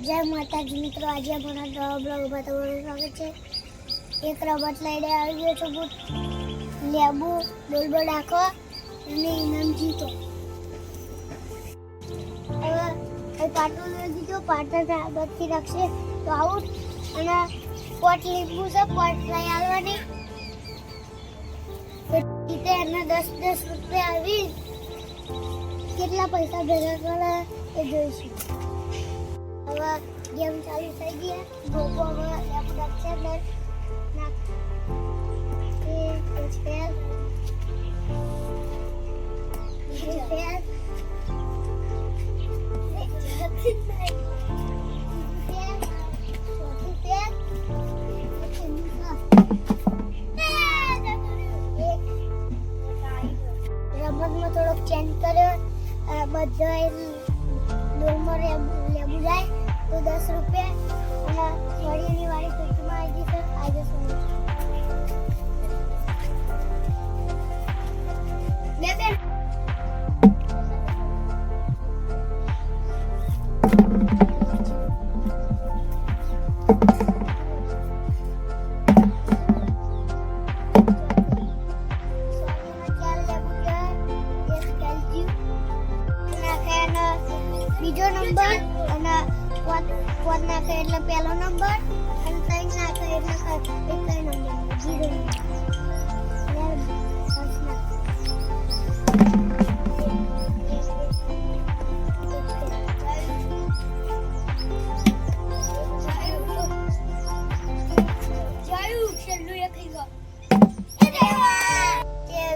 જય માતાજી મિત્રો, આજે અમારા બ્લોગમાં તમારું સ્વાગત છે. એક રમત લઈને આવી ગયો છું બુટ લેબુ બોલબો નાખો અને ઇનામ જીતો. હવે પાટો દીધો પાટા બધી રાખશે તો આઉટ અને પોટ લીંબુ છે, પોટ લઈ આવવાની. જીતે એને દસ દસ રૂપિયા આવી કેટલા પૈસા ભેગા કરે એ જોઈશું. હવે ગેમ ચાલુ થઈ ગઈ ગોપો હવે લેપટોપ છે ને નાખ એ સ્પેર સ્પેર રમતમાં થોડોક ચેન્જ કર્યો આ બધા ડોલમાં લેબુ લેબુ જાય તો દસ રૂપિયા અને વળીની વાળી પેટીમાં આવી તો આજે સોનું બે બે બીજો પોત નાખે એટલે પહેલો નંબર અને ત્રણ નાખે એટલે ત્રણ નંબર. જીરો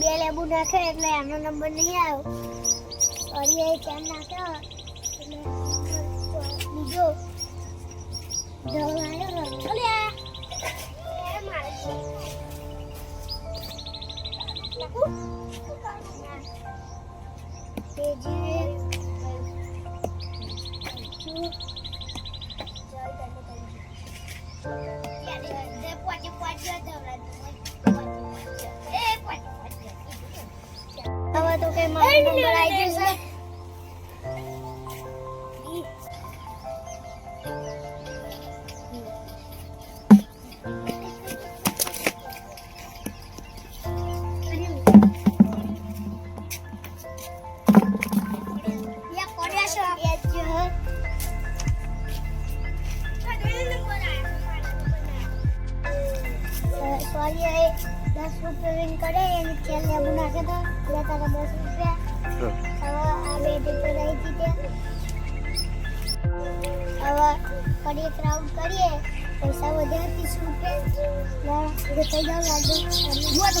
બે લેબુ નાખે એટલે એનો નંબર નહીં આવ્યો. સોરી એ ચાર નાખ્યો? એટલે હવે તો કઈ મારો નંબર આવી જશે Ya, સોરી દસ રૂપિયા વિન કરે એની તેલ લેવું હવે આ બે રહી હતી હવે ફરી એક રાઉન્ડ કરીએ પૈસા વધ્યા ત્રીસ રૂપિયા જતા જાવ લાગે હુઆ તો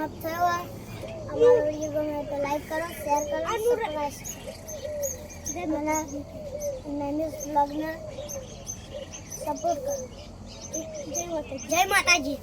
સમાપ્ત થયો હોય. અમારો વીડિયો ગમે તો લાઈક કરો શેર કરો સબસ્ક્રાઇબ મને મેન્યુઝ બ્લોગને સપોર્ટ કરો. જય માતાજી. જય માતાજી